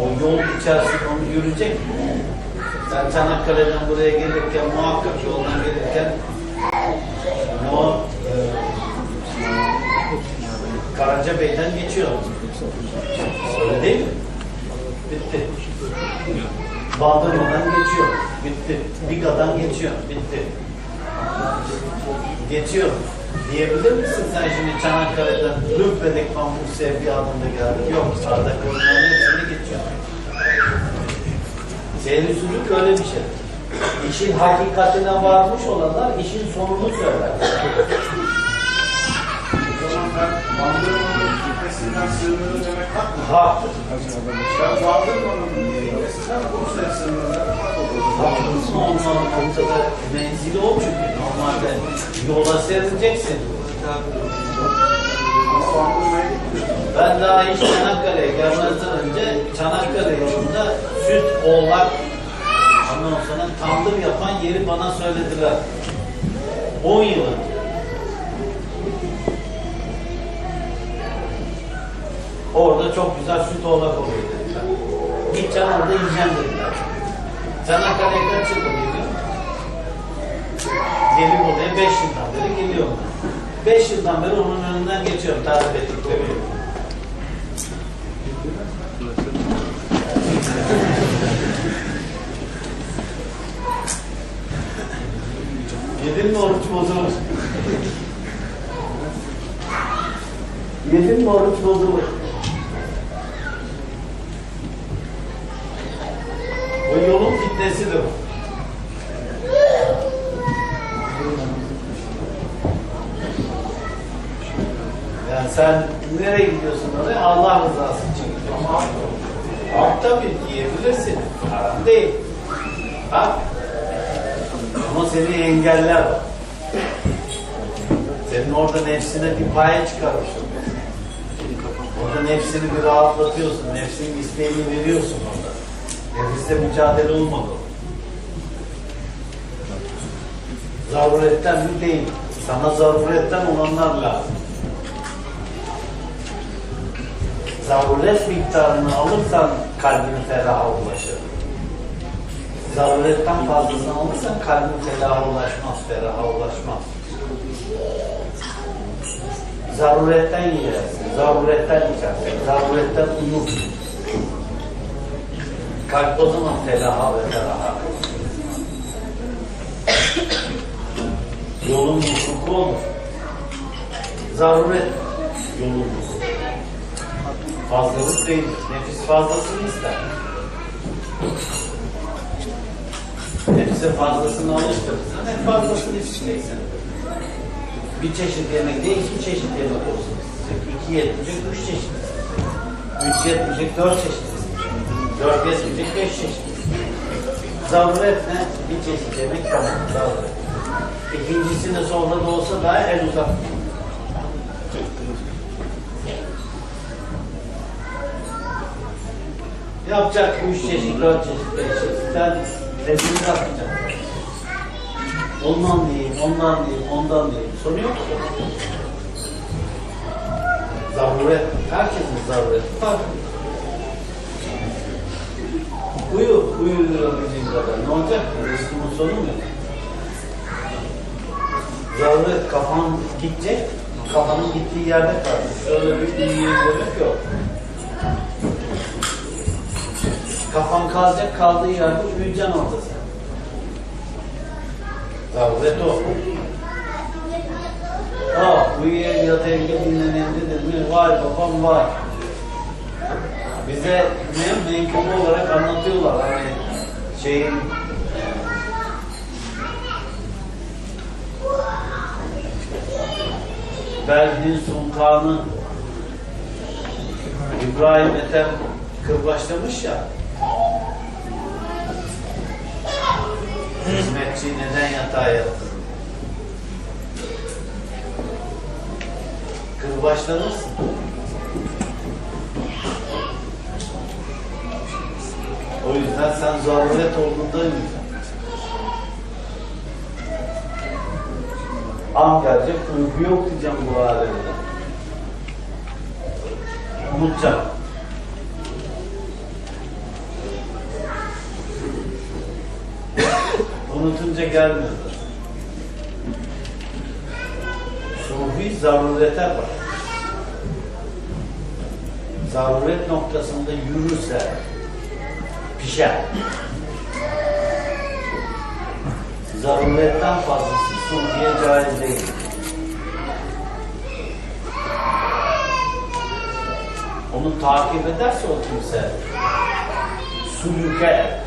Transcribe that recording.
O yol içerisinde onu yürüyecek mi? Sen Çanakkale'den buraya gelirken muhakkak yoldan gelirken o e, Karacabey'den geçiyor. Öyle değil mi? Bitti. Bandırmadan geçiyor. Bitti. Biga'dan geçiyor. Bitti. Geçiyor. Diyebilir misin sen şimdi Çanakkale'den Lübbe'deki Pamuk Sevgi adında geldin? Yok. Sağda konuların hepsini Seyircilik öyle bir şey. İşin hakikatine varmış olanlar işin sonunu söyler. O zaman ben Bandırma'nın kitlesinden sığınırım demek hak mı? Haktır. Ben Bandırma'nın kitlesinden Bursa'ya sığınırım demek hak olur. Haklısın olmanın noktada menzili o çünkü. Normalde yola serileceksin. Ben daha hiç Çanakkale'ye gelmezden önce Çanakkale yolunda süt, oğlak, ondan sonra tandır yapan yeri bana söylediler. 10 yıl. Orada çok güzel süt oğlak oluyor dediler. Gideceğim orada yiyeceğim dediler. Çanakkale'ye kaç yıldır geliyor? Gelip oraya 5 yıldan beri geliyorum. 5 yıldan beri onun önünden geçiyorum tarif ettikleri. Yedin mi oruç bozulur? Yedin mi oruç bozulur? Bu yolun fitnesidir o. sen nereye gidiyorsun oraya? Allah rızası için gidiyorsun. Ama tabii diyebilirsin. Haram değil. Hak. Ama seni engeller var. Senin orada nefsine bir paya çıkarmışsın. Orada nefsini bir rahatlatıyorsun. Nefsinin isteğini veriyorsun orada. Nefisle mücadele olmadı. Zaruretten mi değil. Sana zaruretten olanlar lazım. Zaruret miktarını alırsan kalbin feraha ulaşır. Zaruretten fazlasını alırsan kalbin feraha ulaşmaz, feraha ulaşmaz. Zaruretten yiyersin, zaruretten içersin, zaruretten uyursun. Kalp o zaman felaha ve feraha. Yolun mutluluğu olur. Zaruret yolun mutluluğu. Fazlalık değildir. Nefis fazlasını ister. Nefise fazlasını alıştırırsan hep fazlasını isteyeceksin. Bir çeşit yemek değil, iki çeşit yemek olsun. İki yetmeyecek, üç çeşit. Üç yetmeyecek, dört çeşit. Dört yetmeyecek, beş çeşit ne? Bir çeşit yemek tamam, zaruret. İkincisini sonra da olsa daha el uzak. Yapacak üç çeşit, dört çeşit, beş çeşit. Sen rezil yapacaksın. Ondan diyeyim, ondan diyeyim, ondan diyeyim. Sonu yok ki. Zaruret, herkesin zarureti farklı. Uyu, uyuyabildiğin kadar. Ne olacak? Rızkımın sonu mu? Zaruret kafan gidecek, kafanın gittiği yerde kalır. Şöyle bir uyuyabilmek yok. Kafan kalacak, kaldığı yerde uyuyacaksın orada sen. Zaruret o. Ha, uyuya yataya dinlenen dedim mi? Vay babam vay. Bize ne menkıbe olarak anlatıyorlar hani şeyin Belgin Sultanı İbrahim Ethem kırbaçlamış ya Hizmetçi neden yatağa yattın? Kırbaçlanırsın. O yüzden sen zaruret olduğunda uyuyacaksın. An gelecek, uyku yok diyeceğim bu alemde. Unutacağım. Unutunca gelmiyor. Sufi zarurete bak. Zaruret noktasında yürürse pişer. Zaruretten fazlası sufiye caiz değil. Onu takip ederse o kimse suluke